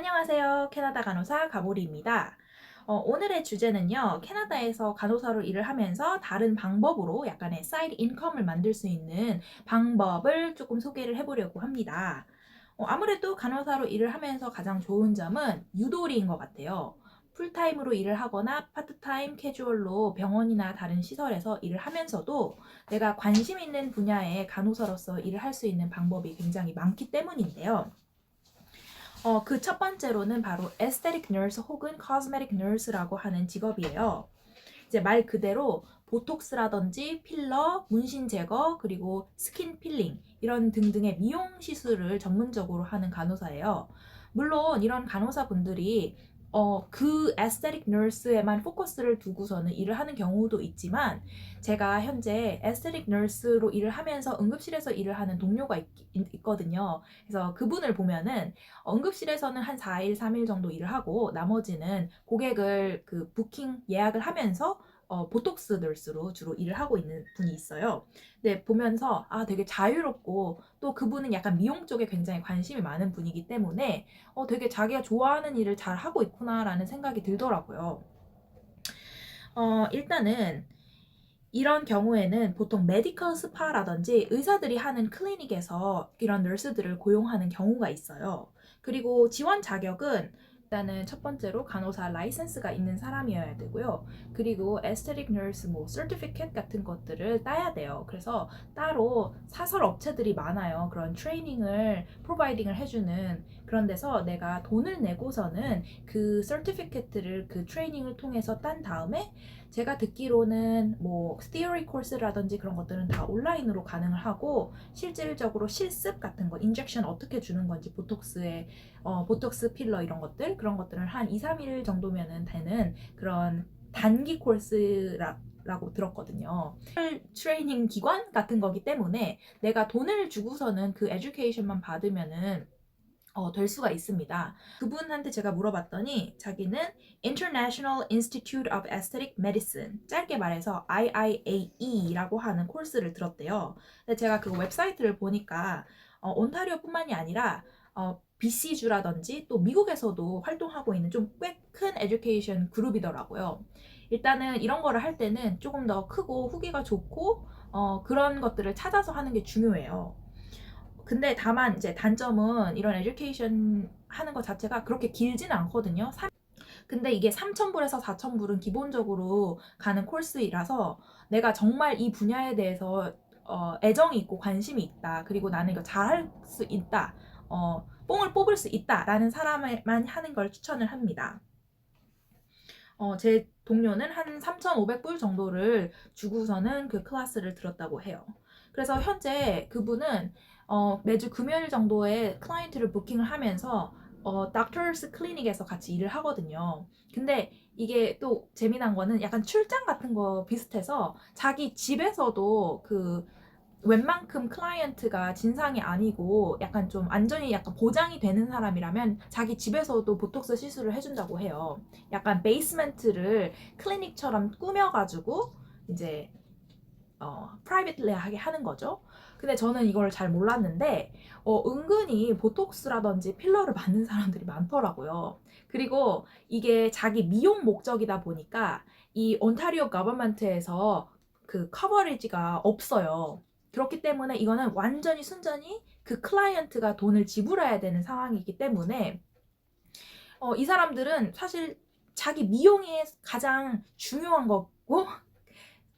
안녕하세요. 캐나다 간호사 가보리입니다. 어, 오늘의 주제는요, 캐나다에서 간호사로 일을 하면서 다른 방법으로 약간의 사이드 인컴을 만들 수 있는 방법을 조금 소개를 해보려고 합니다. 어, 아무래도 간호사로 일을 하면서 가장 좋은 점은 유도리인 것 같아요. 풀타임으로 일을 하거나 파트타임 캐주얼로 병원이나 다른 시설에서 일을 하면서도 내가 관심 있는 분야의 간호사로서 일을 할 수 있는 방법이 굉장히 많기 때문인데요. 어, 그 첫 번째로는 바로 aesthetic nurse 혹은 cosmetic nurse라고 하는 직업이에요. 이제 말 그대로 보톡스라든지 필러, 문신 제거, 그리고 스킨 필링 이런 등등의 미용 시술을 전문적으로 하는 간호사예요. 물론 이런 간호사분들이 어, 그 aesthetic nurse에만 포커스를 두고서는 일을 하는 경우도 있지만 제가 현재 aesthetic nurse로 일을 하면서 응급실에서 일을 하는 동료가 있, 있거든요. 그래서 그분을 보면은 어, 응급실에서는 한 4일, 3일 정도 일을 하고 나머지는 고객을 그 부킹 예약을 하면서 어, 보톡스 널스로 주로 일을 하고 있는 분이 있어요. 근데 보면서 아 되게 자유롭고 또 그분은 약간 미용 쪽에 굉장히 관심이 많은 분이기 때문에 어, 되게 자기가 좋아하는 일을 잘 하고 있구나라는 생각이 들더라고요. 어, 일단은 이런 경우에는 보통 메디컬 스파라든지 의사들이 하는 클리닉에서 이런 널스들을 고용하는 경우가 있어요. 그리고 지원 자격은 일단은 첫 번째로 간호사 라이센스가 있는 사람이어야 되고요. 그리고 에스테틱 너스 뭐 서티피켓 같은 것들을 따야 돼요. 그래서 따로 사설 업체들이 많아요. 그런 트레이닝을 프로바이딩을 해주는 그런 데서 내가 돈을 내고서는 그 서티피켓들을 그 트레이닝을 통해서 딴 다음에 제가 듣기로는 뭐 스티어리 코스라든지 그런 것들은 다 온라인으로 가능을 하고 실질적으로 실습 같은 거 인젝션 어떻게 주는 건지 보톡스에 어, 보톡스 필러 이런 것들 그런 것들은 한 2, 3일 정도면은 되는 그런 단기 코스라 라고 들었거든요. 트레이닝 기관 같은 거기 때문에 내가 돈을 주고서는 그 에듀케이션만 받으면은 어, 될 수가 있습니다. 그분한테 제가 물어봤더니 자기는 International Institute of Aesthetic Medicine 짧게 말해서 IIAE라고 하는 코스를 들었대요. 근데 제가 그 웹사이트를 보니까 어, 온타리오뿐만이 아니라 어, BC주라든지 또 미국에서도 활동하고 있는 좀 꽤 큰 에듀케이션 그룹이더라고요. 일단은 이런 거를 할 때는 조금 더 크고 후기가 좋고 어, 그런 것들을 찾아서 하는 게 중요해요. 근데 다만 이제 단점은 이런 에듀케이션 하는 것 자체가 그렇게 길지는 않거든요. 근데 이게 3,000불에서 4,000불은 기본적으로 가는 코스이라서 내가 정말 이 분야에 대해서 어, 애정이 있고 관심이 있다. 그리고 나는 이거 잘할 수 있다. 어, 뽕을 뽑을 수 있다라는 사람만 하는 걸 추천을 합니다. 어, 제 동료는 한 3,500불 정도를 주고서는 그 클래스를 들었다고 해요. 그래서 현재 그분은 어, 매주 금요일 정도에 클라이언트를 부킹을 하면서 어, 닥터스 클리닉에서 같이 일을 하거든요. 근데 이게 또 재미난 거는 약간 출장 같은 거 비슷해서 자기 집에서도 그 웬만큼 클라이언트가 진상이 아니고 약간 좀 안전이 약간 보장이 되는 사람이라면 자기 집에서도 보톡스 시술을 해준다고 해요. 약간 베이스멘트를 클리닉처럼 꾸며가지고 이제 어, 프라이빗리하게 하는 거죠. 근데 저는 이걸 잘 몰랐는데 어, 은근히 보톡스라든지 필러를 맞는 사람들이 많더라고요. 그리고 이게 자기 미용 목적이다 보니까 이 온타리오 거버먼트에서 그 커버리지가 없어요. 그렇기 때문에 이거는 완전히 순전히 그 클라이언트가 돈을 지불해야 되는 상황이기 때문에 어, 이 사람들은 사실 자기 미용이 가장 중요한 거고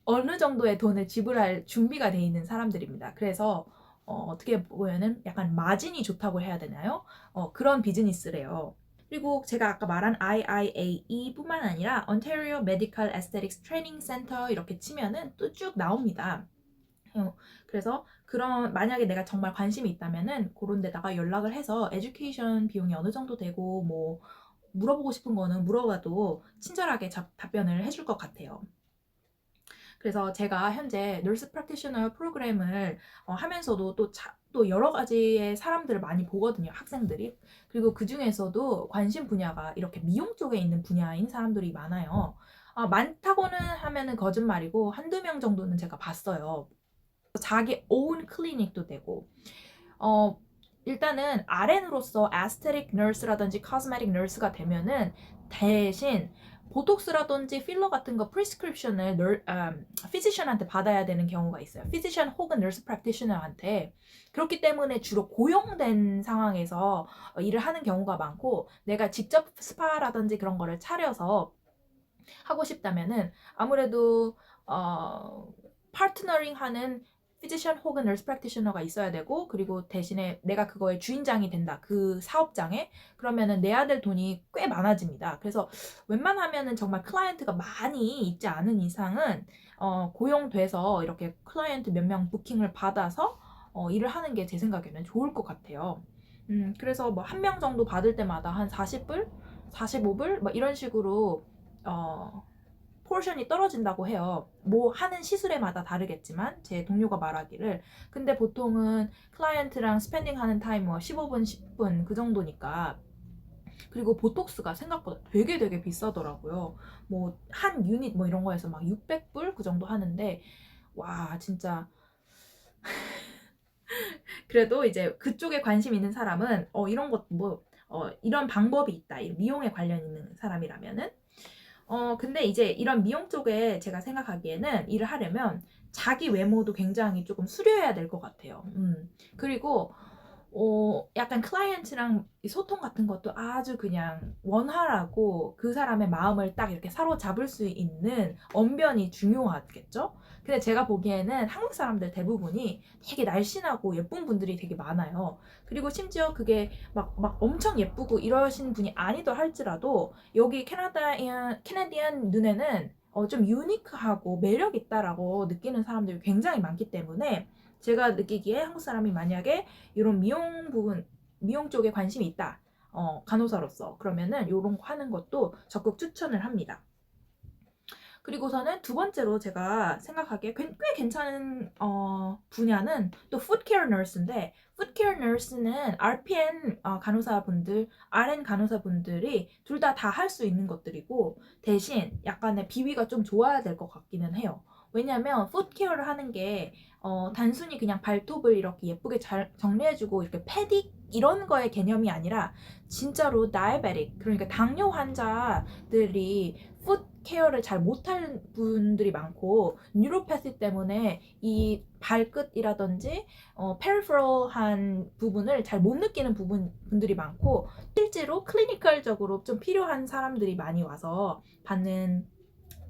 어느 정도의 돈을 지불할 준비가 돼 있는 사람들입니다. 그래서 어, 떻게 보면은 약간 마진이 좋다고 해야 되나요? 어, 그런 비즈니스래요. 그리고 제가 아까 말한 IIAE뿐만 아니라 Ontario Medical Aesthetics Training Center 이렇게 치면은 또 쭉 나옵니다. 어, 그래서 그런 만약에 내가 정말 관심이 있다면은 그런 데다가 연락을 해서 에듀케이션 비용이 어느 정도 되고 뭐 물어보고 싶은 거는 물어봐도 친절하게 답변을 해줄 것 같아요. 그래서 제가 현재 널스 프랙티셔너 프로그램을 어, 하면서도 또, 자, 또 여러 가지의 사람들을 많이 보거든요, 학생들이. 그리고 그 중에서도 관심 분야가 이렇게 미용 쪽에 있는 분야인 사람들이 많아요. 아, 많다고는 하면은 거짓말이고 한두 명 정도는 제가 봤어요. 자기 오운 클리닉도 되고, 어, 일단은 RN으로서 aesthetic nurse라든지 cosmetic nurse가 되면은 대신 보톡스라든지 필러 같은 거 프리스크립션을 널, 음, 피지션한테 받아야 되는 경우가 있어요. 피지션 혹은 nurse practitioner한테 그렇기 때문에 주로 고용된 상황에서 어, 일을 하는 경우가 많고 내가 직접 스파라든지 그런 거를 차려서 하고 싶다면은 아무래도 어, 파트너링 하는 피지션 혹은 nurse practitioner가 있어야 되고 그리고 대신에 내가 그거의 주인장이 된다. 그 사업장에 그러면은 내야 될 돈이 꽤 많아집니다. 그래서 웬만하면은 정말 클라이언트가 많이 있지 않은 이상은 어, 고용돼서 이렇게 클라이언트 몇 명 부킹을 받아서 어, 일을 하는 게 제 생각에는 좋을 것 같아요. 음, 그래서 뭐 한 명 정도 받을 때마다 한 40불, 45불 뭐 이런 식으로 어, 포션이 떨어진다고 해요. 뭐 하는 시술에마다 다르겠지만 제 동료가 말하기를 근데 보통은 클라이언트랑 스펜딩 하는 타임 뭐 15분, 10분 그 정도니까 그리고 보톡스가 생각보다 되게 되게 비싸더라고요. 뭐 한 유닛 뭐 이런 거에서 막 600불 그 정도 하는데 와 진짜 그래도 이제 그쪽에 관심 있는 사람은 어 이런 것뭐 어, 이런 방법이 있다. 미용에 관련 있는 사람이라면은 어, 근데 이제 이런 미용 쪽에 제가 생각하기에는 일을 하려면 자기 외모도 굉장히 조금 수려해야 될 것 같아요. 음. 그리고 어, 약간 클라이언트랑 소통 같은 것도 아주 그냥 원활하고 그 사람의 마음을 딱 이렇게 사로잡을 수 있는 언변이 중요하겠죠? 근데 제가 보기에는 한국 사람들 대부분이 되게 날씬하고 예쁜 분들이 되게 많아요. 그리고 심지어 그게 막, 막 엄청 예쁘고 이러신 분이 아니더 할지라도 여기 캐나다인, 캐나디안 눈에는 어, 좀 유니크하고 매력 있다라고 느끼는 사람들이 굉장히 많기 때문에 제가 느끼기에 한국 사람이 만약에 이런 미용 부분, 미용 쪽에 관심이 있다. 어, 간호사로서. 그러면은 이런 거 하는 것도 적극 추천을 합니다. 그리고서는 두 번째로 제가 생각하기에 꽤, 꽤 괜찮은 어, 분야는 또 푸드케어 널스인데 푸드케어 널스는 RPN 어, 간호사분들, RN 간호사분들이 둘 다 다 할 수 있는 것들이고 대신 약간의 비위가 좀 좋아야 될 것 같기는 해요. 왜냐면 푸드케어를 하는 게 어, 단순히 그냥 발톱을 이렇게 예쁘게 잘 정리해주고 이렇게 패딕 이런 거의 개념이 아니라 진짜로 다이베릭 그러니까 당뇨 환자들이 푸드 케어를 잘 못하는 분들이 많고 뉴로패시 때문에 이 발끝이라든지 어, 페리퍼럴한 부분을 잘 못 느끼는 부분 분들이 많고 실제로 클리니컬적으로 좀 필요한 사람들이 많이 와서 받는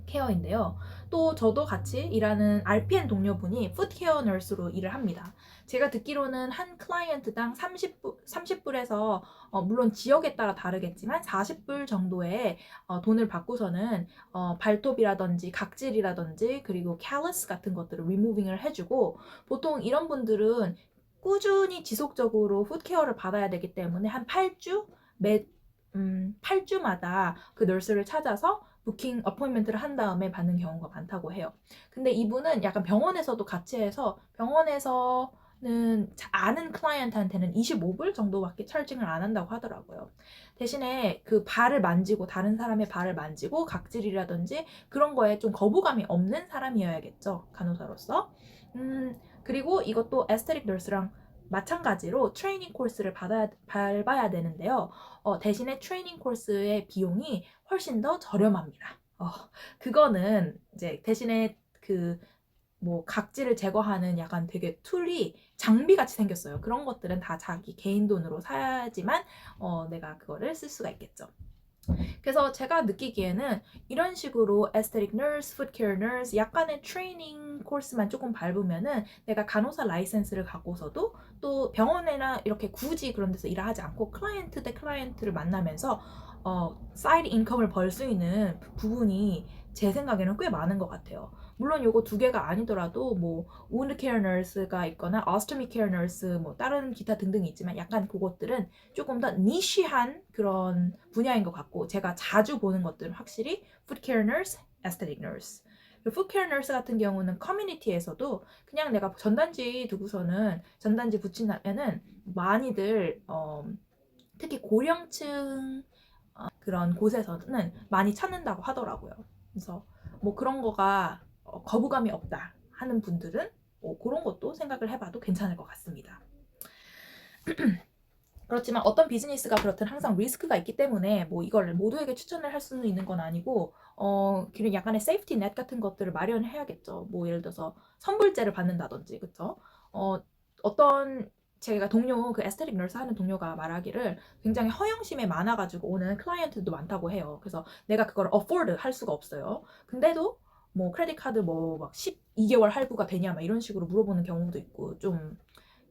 케어인데요. 또 저도 같이 일하는 RPN 동료분이 푸드케어 널스로 일을 합니다. 제가 듣기로는 한 클라이언트당 30불, 30불에서 어, 물론 지역에 따라 다르겠지만 40불 정도의 어, 돈을 받고서는 어, 발톱이라든지 각질이라든지 그리고 캘러스 같은 것들을 리무빙을 해주고 보통 이런 분들은 꾸준히 지속적으로 푸드케어를 받아야 되기 때문에 한 8주 매 음, 8주마다 그 널스를 찾아서 부킹 어포인먼트를 한 다음에 받는 경우가 많다고 해요. 근데 이분은 약간 병원에서도 같이 해서 병원에서 는 아는 클라이언트한테는 25불 정도밖에 찰징을 안 한다고 하더라고요. 대신에 그 발을 만지고 다른 사람의 발을 만지고 각질이라든지 그런 거에 좀 거부감이 없는 사람이어야겠죠. 간호사로서. 음, 그리고 이것도 에스테릭 널스랑 마찬가지로 트레이닝 코스를 받아야, 밟아야 되는데요. 어, 대신에 트레이닝 코스의 비용이 훨씬 더 저렴합니다. 어, 그거는 이제 대신에 그 뭐 각질을 제거하는 약간 되게 툴이 장비 같이 생겼어요. 그런 것들은 다 자기 개인 돈으로 사야지만 어, 내가 그거를 쓸 수가 있겠죠. 그래서 제가 느끼기에는 이런 식으로 에스테릭 너스, 푸드케어 너스 약간의 트레이닝 코스만 조금 밟으면은 내가 간호사 라이센스를 갖고서도 또 병원이나 이렇게 굳이 그런 데서 일을 하지 않고 클라이언트 대 클라이언트를 만나면서 어, 사이드 인컴을 벌 수 있는 부분이 제 생각에는 꽤 많은 것 같아요. 물론 요거 두 개가 아니더라도 뭐 우드 케어 널스가 있거나 케어 널스 뭐 다른 기타 등등이 있지만 약간 그것들은 조금 더 니쉬한 그런 분야인 것 같고 제가 자주 보는 것들은 확실히 푸드 케어 널스, 에스테틱 널스 푸드케어 널스 같은 경우는 커뮤니티에서도 그냥 내가 전단지 두고서는 전단지 붙인다면은 많이들 어, 특히 고령층 어, 그런 곳에서는 많이 찾는다고 하더라고요. 그래서 뭐 그런 거가 어, 거부감이 없다 하는 분들은 어, 그런 것도 생각을 해봐도 괜찮을 것 같습니다. 그렇지만 어떤 비즈니스가 그렇든 항상 리스크가 있기 때문에 뭐 이걸 모두에게 추천을 할 수는 있는 건 아니고 어 그런 약간의 세이프티 넷 같은 것들을 마련해야겠죠. 뭐 예를 들어서 선불제를 받는다든지 그쵸? 어 어떤 제가 동료 그 에스테틱 널스 하는 동료가 말하기를 굉장히 허영심에 많아가지고 오는 클라이언트도 많다고 해요. 그래서 내가 그걸 afford 할 수가 없어요. 근데도 뭐 크레딧 카드 뭐 막 12개월 할부가 되냐 막 이런 식으로 물어보는 경우도 있고 좀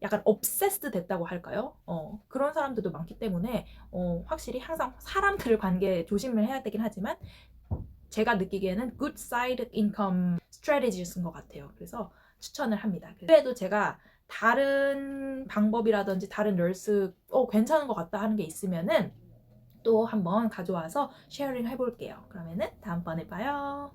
약간 obsessed 됐다고 할까요? 어, 그런 사람들도 많기 때문에 어, 확실히 항상 사람들 관계 조심을 해야 되긴 하지만 제가 느끼기에는 good side income strategies인 것 같아요. 그래서 추천을 합니다. 그래도 제가 다른 방법이라든지 다른 널스 어, 괜찮은 것 같다 하는 게 있으면은 또 한번 가져와서 쉐어링 해볼게요. 그러면은 다음번에 봐요.